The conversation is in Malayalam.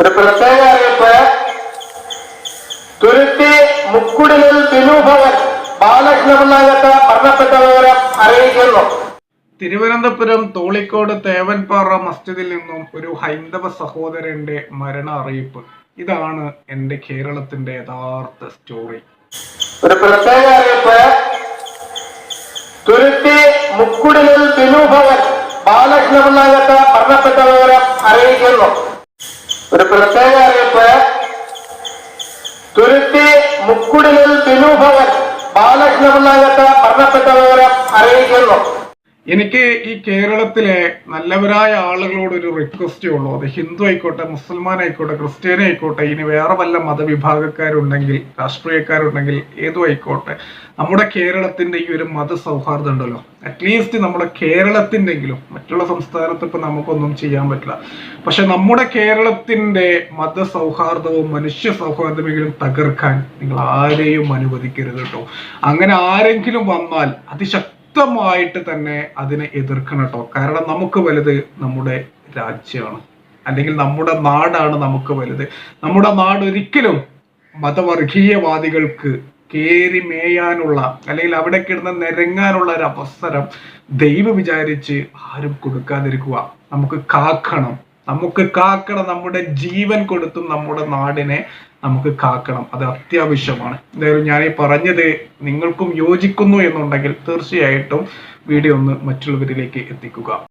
ഒരു പ്രത്യേക അറിയിപ്പ്. തുരുത്തി മുക്കുടിലിൽ തിരുഭവൻ ബാലകൃഷ്ണപിള്ളാകത്ത് മരണപ്പെട്ടവരെ അറിയിക്കുന്നു. തിരുവനന്തപുരം തോളിക്കോട് തേവൻപാറ മസ്ജിദിൽ നിന്നും ഒരു ഹൈന്ദവ സഹോദരന്റെ മരണ അറിയിപ്പ്. ഇതാണ് എന്റെ കേരളത്തിന്റെ യഥാർത്ഥ സ്റ്റോറി ഒരു പ്രത്യേക അറിയിപ്പ്. തുരുത്തി മുക്കുടിലിൽ തിരുഭവൻ ബാലകൃഷ്ണപിള്ളാകത്ത് മരണപ്പെട്ടവരെ അറിയിക്കുന്നു. ഒരു പ്രത്യേക അറിയിപ്പ്. തുരുത്തി മുക്കുടിലിൽ തിരുഭവൻ ബാലകൃഷ്ണപിള്ളാകത്ത് മരണപ്പെട്ട വിവരം അറിയിക്കുന്നു. എനിക്ക് ഈ കേരളത്തിലെ നല്ലവരായ ആളുകളോട് ഒരു റിക്വസ്റ്റേ ഉള്ളൂ. അത് ഹിന്ദു ആയിക്കോട്ടെ മുസൽമാൻ ആയിക്കോട്ടെ ക്രിസ്ത്യാനി ആയിക്കോട്ടെ ഇനി വേറെ വല്ല മതവിഭാഗക്കാരുണ്ടെങ്കിൽ രാഷ്ട്രീയക്കാരുണ്ടെങ്കിൽ ഏതു ആയിക്കോട്ടെ നമ്മുടെ കേരളത്തിന്റെ ഈ ഒരു മതസൗഹാർദ്ദം ഉണ്ടല്ലോ. അറ്റ്ലീസ്റ്റ് നമ്മുടെ കേരളത്തിന്റെങ്കിലും മറ്റുള്ള സംസ്ഥാനത്ത് ഇപ്പൊ നമുക്കൊന്നും ചെയ്യാൻ പറ്റില്ല. പക്ഷെ നമ്മുടെ കേരളത്തിന്റെ മതസൗഹാർദ്ദവും മനുഷ്യ സൗഹാർദ്ദമെങ്കിലും തകർക്കാൻ നിങ്ങൾ ആരെയും അനുവദിക്കരുത് കേട്ടോ. അങ്ങനെ ആരെങ്കിലും വന്നാൽ അതിശക്തി ശക്തമായിട്ട് തന്നെ അതിനെ എതിർക്കണം കേട്ടോ. കാരണം നമുക്ക് വലുത് നമ്മുടെ രാജ്യമാണ്. അല്ലെങ്കിൽ നമ്മുടെ നാടാണ് നമുക്ക് വലുത്. നമ്മുടെ നാട് ഒരിക്കലും മതവർഗീയവാദികൾക്ക് കേറി മേയാനുള്ള അല്ലെങ്കിൽ അവിടെ കിടന്ന് നിരങ്ങാനുള്ള ഒരു അവസരം ദൈവം വിചാരിച്ച് ആരും കൊടുക്കാതിരിക്കുക. നമുക്ക് കാക്കണം. നമുക്ക് കാക്കണം നമ്മുടെ ജീവൻ കൊടുത്തും നമ്മുടെ നാടിനെ നമുക്ക് കാക്കണം. അത് അത്യാവശ്യമാണ്. എന്തായാലും ഞാൻ ഈ പറഞ്ഞത് നിങ്ങൾക്കും യോജിക്കുന്നു എന്നുണ്ടെങ്കിൽ തീർച്ചയായിട്ടും വീഡിയോ ഒന്ന് മറ്റുള്ളവരിലേക്ക് എത്തിക്കുക.